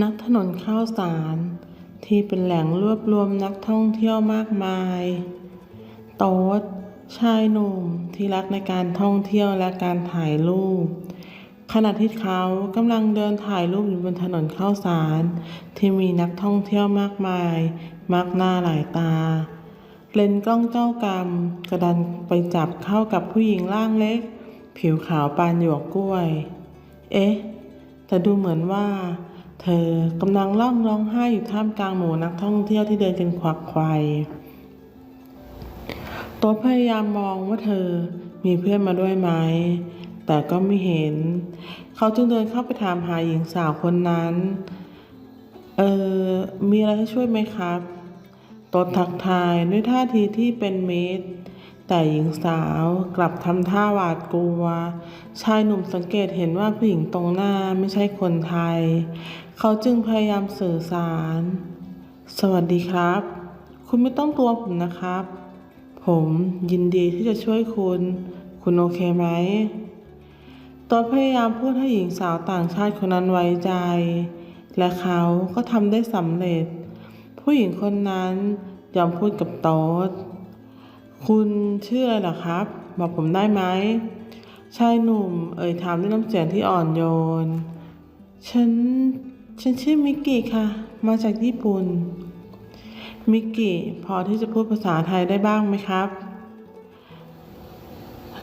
นักถนนข้าวสาร ที่เป็นแหล่งรวบรวมนักท่องเที่ยวมากมาย โต๊ดชายหนุ่มที่รักในการท่องเที่ยวและการถ่ายรูป ขณะที่เขากำลังเดินถ่ายรูปอยู่บนถนนข้าวสาร ที่มีนักท่องเที่ยวมากมายมากหน้าหลายตา เลนกล้องเจ้ากรรมกระดันไปจับเข้ากับผู้หญิงร่างเล็ก ผิวขาวปานหยวกกล้วย เอ๊ะ แต่ดูเหมือนว่า เธอกำลังร้องร้องไห้อยู่ท่ามกลางหมู่นักท่องเที่ยวที่เดินกันควักไขวายตัวพยายามมองว่าเธอมีเพื่อนมาด้วยไหม แต่ก็ไม่เห็น เขาจึงเดินเข้าไปถามหาหญิงสาวคนนั้น เออ มีอะไรให้ช่วยไหมครับตดทักทายด้วยท่าทีที่เป็นมิตร แต่หญิงสาวกลับทำท่าหวาดกลัว ชายหนุ่มสังเกตเห็นว่าผู้หญิงตรงหน้าไม่ใช่คนไทย เขาจึงพยายามสื่อสาร สวัสดีครับ คุณไม่ต้องกลัวผมนะครับ ผมยินดีที่จะช่วยคุณ คุณโอเคไหมตนพยายามพูดให้หญิงสาวต่างชาติคนนั้นไว้ใจ และเขาก็ทำได้สำเร็จ ผู้หญิงคนนั้นยอมพูดกับโต๊ดคุณชื่ออะไรหรอครับ บอกผมได้ไหมชายหนุ่มเอ่ยถามด้วยน้ำเสียงที่อ่อนโยน ฉัน ฉันชื่อมิกกี้ค่ะ มาจากญี่ปุ่น มิกกี้พอที่จะพูดภาษาไทยได้บ้างไหมครับ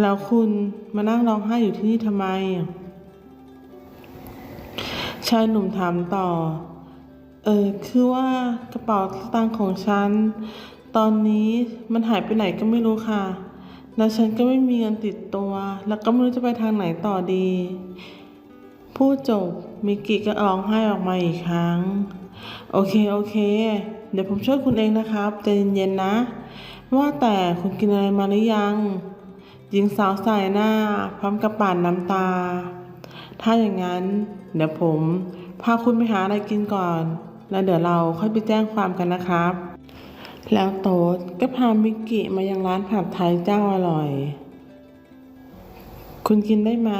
แล้วคุณมานั่งร้องไห้อยู่ที่นี่ทำไม ชายหนุ่มถามต่อ เออ คือว่ากระเป๋าสตางค์ของฉัน ตอนนี้มันหายไปไหนก็ไม่รู้ค่ะ แล้วฉันก็ไม่มีเงินติดตัว แล้วก็ไม่รู้จะไปทางไหนต่อดี พูดจบ มิกกี้ก็ร้องไห้ออกมาอีกครั้ง โอเค โอเค เดี๋ยวผมช่วยคุณเองนะครับใจเย็นๆนะ ว่าแต่คุณกินอะไรมาหรือยัง หญิงสาวสายหน้า พร้อมกับปาดน้ำตา ถ้าอย่างนั้น เดี๋ยวผมพาคุณไปหาอะไรกินก่อน แล้วเดี๋ยวเราค่อยไปแจ้งความกันนะครับ แล้วโต๊ดก็พามิกกี้มายังร้านผัดไทยเจ้าอร่อย คุณกินได้ไหม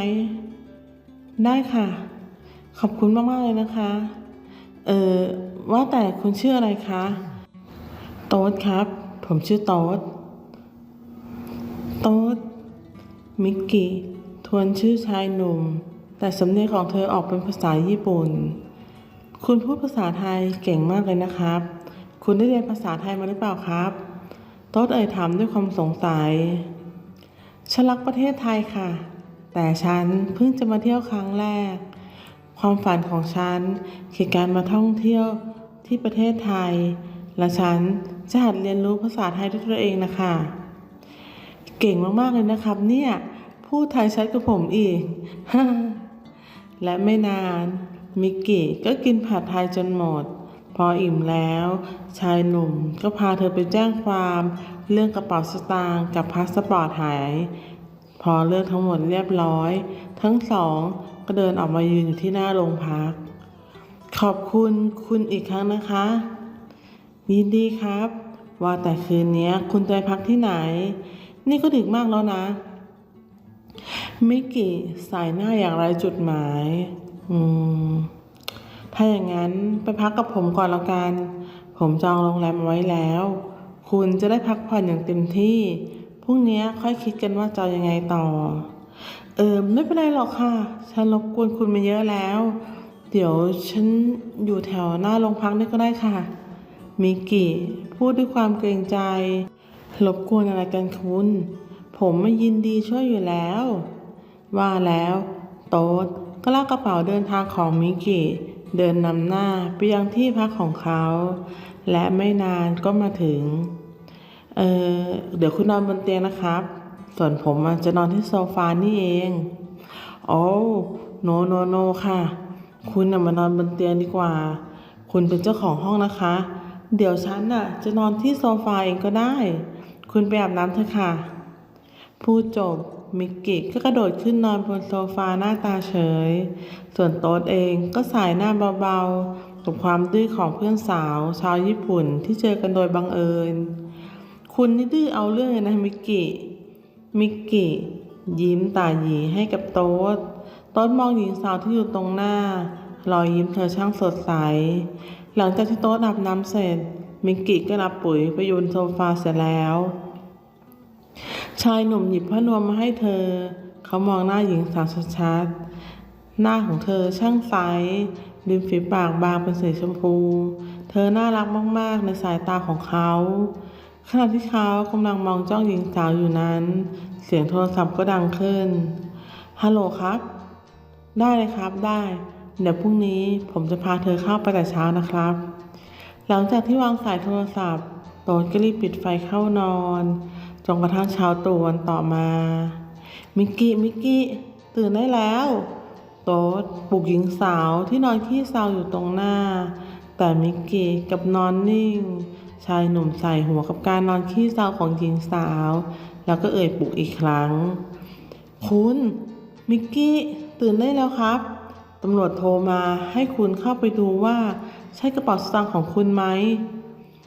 ได้ค่ะ ขอบคุณมาก ๆ เลยนะคะ เออว่าแต่คุณชื่ออะไรคะ โต๊ดครับ ผมชื่อโต๊ด โต๊ด มิกกี้ ทวนชื่อชายหนุ่ม แต่สำเนียงของเธอออกเป็นภาษาญี่ปุ่น คุณพูดภาษาไทยเก่งมากเลยนะครับ คุณได้เรียนภาษาไทยมาหรือเปล่าครับ โต๊ดเอ่ยถามด้วยความสงสัย ฉันรักประเทศไทยค่ะ แต่ฉันเพิ่งจะมาเที่ยวครั้งแรก ความฝันของฉันคือการมาท่องเที่ยวที่ประเทศไทย และฉันจะหัดเรียนรู้ภาษาไทยด้วยตัวเองนะคะ เก่งมากๆเลยนะครับ เนี่ยพูดไทยชัดกับผมอีก และไม่นานมิกกี้ก็กินผัดไทยจนหมด พออิ่มแล้ว ชายหนุ่มก็พาเธอไปแจ้งความเรื่องกระเป๋าสตางค์กับพาสปอร์ตหาย พอเรื่องทั้งหมดเรียบร้อย ทั้งสอง ก็เดินออกมายืนอยู่ที่หน้าโรงพัก ขอบคุณคุณอีกครั้งนะคะ ยินดีครับ ว่าแต่คืนนี้คุณจะไปพักที่ไหน นี่ก็ดึกมากแล้วนะ มิกกี้สายหน้าอย่างไรจุดหมาย อืม ถ้าอย่างนั้นไปพักกับผมก่อนแล้วกัน ผมจองโรงแรมไว้แล้ว คุณจะได้พักผ่อนอย่างเต็มที่ พรุ่งนี้ค่อยคิดกันว่าจะยังไงต่อ เออไม่เป็นไรหรอกค่ะ ฉันรบกวนคุณมาเยอะแล้ว เดี๋ยวฉันอยู่แถวหน้าโรงพักนี่ก็ได้ค่ะ มิกกี้พูดด้วยความเกรงใจ รบกวนอะไรกันคุณ ผมไม่ยินดีช่วยอยู่แล้ว ว่าแล้ว โต๊ดก็ลากกระเป๋าเดินทางของมิกกี้เดินนำหน้าไปยังที่พักของเขา และไม่นานก็มาถึง เออเดี๋ยวคุณนอนบนเตียงนะครับ ส่วนผมจะนอนที่โซฟานี่เองโอ้โนโนโนค่ะ คุณน่ะมานอนบนเตียงดีกว่า คุณเป็นเจ้าของห้องนะคะ เดี๋ยวฉันน่ะ จะนอนที่โซฟาเองก็ได้ คุณไปอาบน้ำเถอะค่ะ พูดจบมิกกี้ก็กระโดดขึ้นนอนบนโซฟาหน้าตาเฉย ส่วนโต๊ดเองก็สายหน้าเบาๆ กับความดื้อของเพื่อนสาว ชาวญี่ปุ่นที่เจอกันโดยบังเอิญ คุณนี่ดื้อเอาเรื่องเลยนะมิกกี้ มิกกี้ยิ้มตาหยีให้กับโต๊ดโต๊ดมองหญิงสาวที่อยู่ตรงหน้ารอยยิ้มเธอช่างสดใส หลังจากที่โต๊ะอาบน้ำเสร็จ มิกกี้ก็รับปุ๋ยไปยูบนโซฟาเสร็จแล้ว ชายหนุ่มหยิบผ้านวมมาให้เธอ เขามองหน้าหญิงสาวชัดๆหน้าของเธอช่างใสริมฝีปากบางเป็นสีชมพู เธอน่ารักมากๆในสายตาของเขา ขณะที่เขากำลังมองจ้องหญิงสาวอยู่นั้น เสียงโทรศัพท์ก็ดังขึ้น ฮัลโหลครับ ได้เลยครับได้ เดี๋ยวพรุ่งนี้ผมจะพาเธอเข้าไปแต่เช้านะครับ หลังจากที่วางสายโทรศัพท์โต๊ดก็รีบปิดไฟเข้านอนจนกระทั่งเช้าตรู่วันต่อมา มิกกี้ มิกกี้ ตื่นได้แล้ว โต๊ดปลุกหญิงสาวที่นอนขี้เศร้าอยู่ตรงหน้า แต่มิกกี้กับนอนนิ่ง ชายหนุ่มใส่หัวกับการนอนขี้เศร้าของหญิงสาว แล้วก็เอ่ยปลุกอีกครั้ง คุณ มิกกี้ ตื่นได้แล้วครับ ตำรวจโทรมาให้คุณเข้าไปดูว่า ใช่กระเป๋าสตางค์ของคุณไหม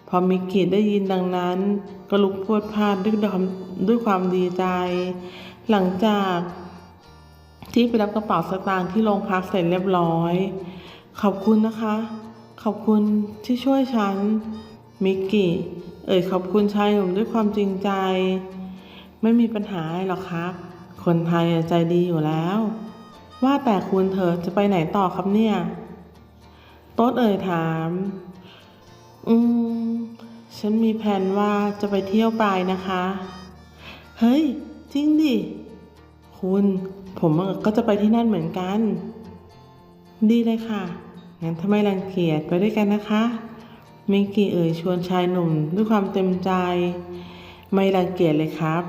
พอมิกกี้ได้ยินดังนั้น ก็ลุกพวดพลาดด้วยความด้วยความดีใจ หลังจากที่ไปรับกระเป๋าสตางค์ที่โรงพักเสร็จเรียบร้อย ขอบคุณนะคะ ขอบคุณที่ช่วยฉัน มิกกี้ เอ่ยขอบคุณชายหนุ่มด้วยความจริงใจ ไม่มีปัญหาหรอกครับ คนไทยใจดีอยู่แล้ว ว่าแต่คุณเธอจะไปไหนต่อครับเนี่ย โต๊ดเอ่ยถาม อืม ฉันมีแผนว่าจะไปเที่ยวปลายนะคะ เฮ้ย จริงดิ คุณ ผมก็จะไปที่นั่นเหมือนกัน ดีเลยค่ะ งั้นถ้าไม่รังเกียจไปด้วยกันนะคะ มิกกี้เอ่ยชวนชายหนุ่มด้วยความเต็มใจ ไม่รังเกียจเลยครับ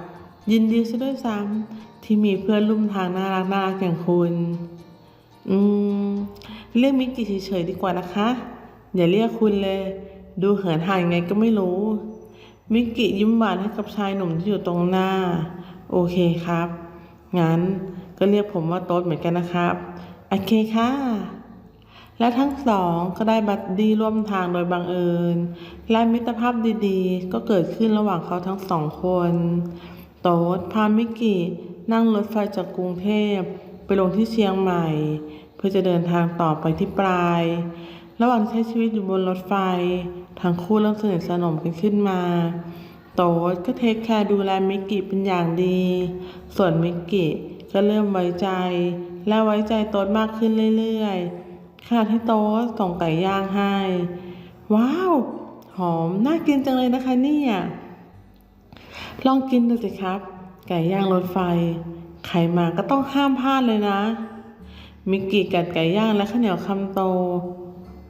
ยินดีซะด้วยซ้ำที่มีเพื่อนร่วมทางน่ารักน่ารักอย่างคุณ อืม เรียกมิกกี้เฉยๆดีกว่านะคะ อย่าเรียกคุณเลย ดูเหินห่างยังไงก็ไม่รู้ มิกกี้ยิ้มหวานให้กับชายหนุ่มที่อยู่ตรงหน้า โอเคครับ งั้นก็เรียกผมว่าโต๊ดเหมือนกันนะครับ โอเคค่ะ และทั้งสองก็ได้บัดดี้ร่วมทางโดยบังเอิญ และมิตรภาพดีๆ ก็เกิดขึ้นระหว่างเขาทั้งสองคน โต๊ดพามิกกี้นั่งรถไฟจากกรุงเทพ ไปลงที่เชียงใหม่ เพื่อจะเดินทางต่อไปที่ปลาย ระหว่างใช้ชีวิตอยู่บนรถไฟ ทั้งคู่เริ่มสนิทสนมกันขึ้นมา โต๊ดก็เทคแคร์ดูแลมิกกี้เป็นอย่างดี ส่วนมิกกี้ก็เริ่มไว้ใจ และไว้ใจโต๊ดมากขึ้นเรื่อยๆ ขณะที่โต๊ส่งไก่ย่างให้ ว้าว หอมน่ากินจังเลยนะคะเนี่ยลองกินดูสิครับ ไก่ย่างรถไฟ ใครมาก็ต้องห้ามพลาดเลยนะ มิกกี้กัดไก่ย่างและข้าวเหนียวคำโต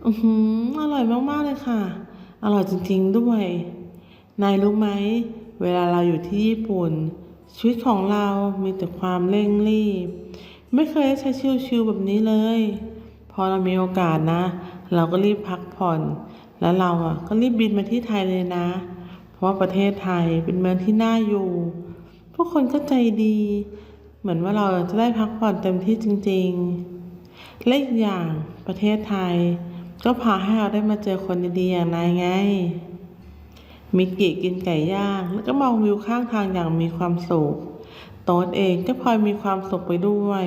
อือหืออร่อยมากๆเลยค่ะ อร่อยจริงๆด้วย นายรู้ไหม เวลาเราอยู่ที่ญี่ปุ่น ชีวิตของเรามีแต่ความเร่งรีบ ไม่เคยได้ใช้ชิวๆแบบนี้เลย อเรามีโอกาสนะ เราก็รีบพักผ่อน แล้วเราอะก็รีบบินมาที่ไทยเลยนะ เพราะว่าประเทศไทยเป็นเมืองที่น่าอยู่ ผู้คนก็ใจดี เหมือนว่าเราจะได้พักผ่อนเต็มที่จริง ๆ และอีกอย่างประเทศไทย ก็พาให้เราได้มาเจอคนดีๆอย่างนายไง มิกกี้กินไก่ย่าง แล้วก็มองวิวข้างทางอย่างมีความสุขโต๊ดเองก็พลอยมีความสุขไปด้วย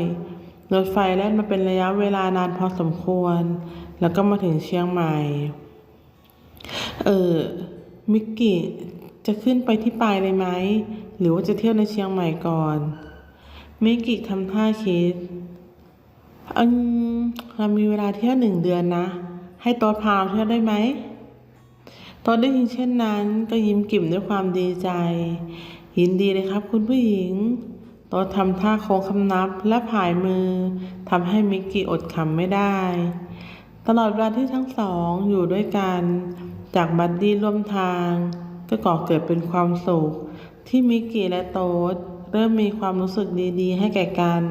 รถไฟแล่นมาเป็นระยะเวลานานพอสมควร แล้วก็มาถึงเชียงใหม่ เออ มิกกี้จะขึ้นไปที่ปลายเลยไหม หรือว่าจะเที่ยวในเชียงใหม่ก่อน มิกกี้ทำท่าคิดอืมเรามีเวลาเที่ยวหนึ่งเดือนนะ ให้ต๊ดพาเราเที่ยวได้ไหมตอนได้ยินเช่นนั้นก็ยิ้มกิ่มด้วยความดีใจ ยินดีเลยครับคุณผู้หญิง โต๊ดทำท่าโค้งคำนับและผายมือทำให้มิกกี้อดขำไม่ได้ ตลอดเวลาที่ทั้งสองอยู่ด้วยกัน จากบัดดี้ร่วมทาง ก็ก่อเกิดเป็นความสุข ที่มิกกี้และโต๊ดเริ่มมีความรู้สึกดีๆ ให้แก่กัน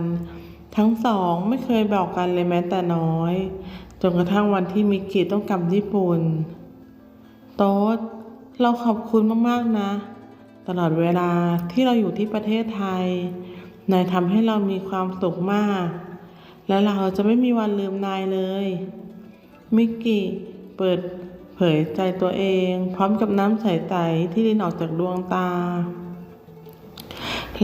ทั้งสองไม่เคยบอกกันเลยแม้แต่น้อย จนกระทั่งวันที่มิกกี้ต้องกลับญี่ปุ่น โต๊ดเราขอบคุณมากๆนะ ตลอดเวลาที่เราอยู่ที่ประเทศไทย นายทำให้เรามีความสุขมาก และเราจะไม่มีวันลืมนายเลย มิกกี้เปิดเผยใจตัวเอง พร้อมกับน้ำใสๆที่รินออกจากดวงตา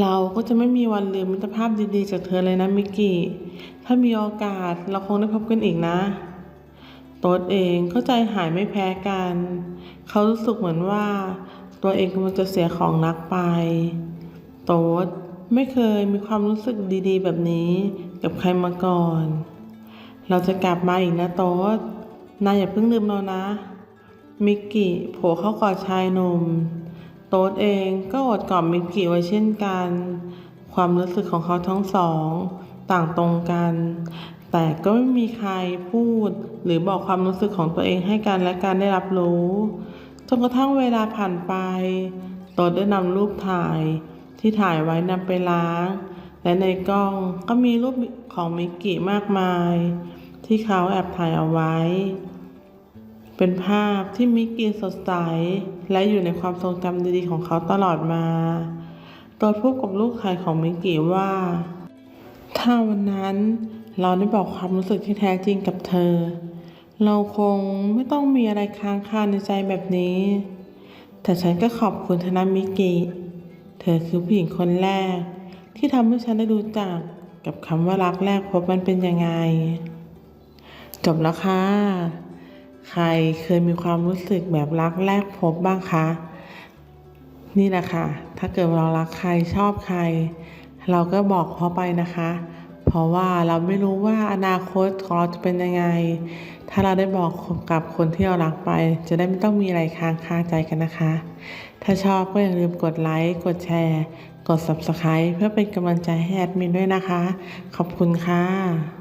เราก็จะไม่มีวันลืมมิตรภาพดีๆจากเธอเลยนะมิกกี้ ถ้ามีโอกาสเราคงได้พบกันอีกนะโต๊ดเองก็ใจหายไม่แพ้กัน เขารู้สึกเหมือนว่า ตัวเองกำลังจะเสียของรักไป โต๊ด ไม่เคยมีความรู้สึกดีๆ แบบนี้กับใครมาก่อน เราจะกลับมาอีกนะโต๊ดนายอย่าเพิ่งลืมเรานะ มิกกี้โผล่เข้ากอดชายหนุ่ม โต๊ดเองก็อดกอดมิกกี้ไว้เช่นกัน ความรู้สึกของเขาทั้งสอง ต่างตรงกัน แต่ก็ไม่มีใครพูด หรือบอกความรู้สึกของตัวเองให้กันและกันได้รับรู้ จนกระทั่งเวลาผ่านไป โต๊ดได้นำรูปถ่าย ที่ถ่ายไว้นำไปล้าง และในกล้องก็มีรูปของมิกกี้มากมาย ที่เขาแอบถ่ายเอาไว้ เป็นภาพที่มิกกี้สดใส และอยู่ในความทรงจำดีๆของเขาตลอดมาโดยพูดกับลูกชายของมิกกี้ว่า ถ้าวันนั้นเราได้บอกความรู้สึกที่แท้จริงกับเธอ เราคงไม่ต้องมีอะไรค้างคาในใจแบบนี้ แต่ฉันก็ขอบคุณเธอนมิกกี้ เธอคือผู้หญิงคนแรก ที่ทำให้ฉันได้รู้จักกับคำว่ารักแรกพบมันเป็นยังไง จบแล้วค่ะ ใครเคยมีความรู้สึกแบบรักแรกพบบ้างคะ นี่แหละค่ะ ถ้าเกิดเรารักใครชอบใคร เราก็บอกเขาไปนะคะ เพราะว่าเราไม่รู้ว่าอนาคตของเราจะเป็นยังไง ถ้าเราได้บอกกับคนที่เรารักไป จะได้ไม่ต้องมีอะไรค้างคาใจกันนะคะ ถ้าชอบก็อย่าลืมกดไลค์ กดแชร์ กด Subscribe เพื่อเป็นกำลังใจให้แอดมินด้วยนะคะ ขอบคุณค่ะ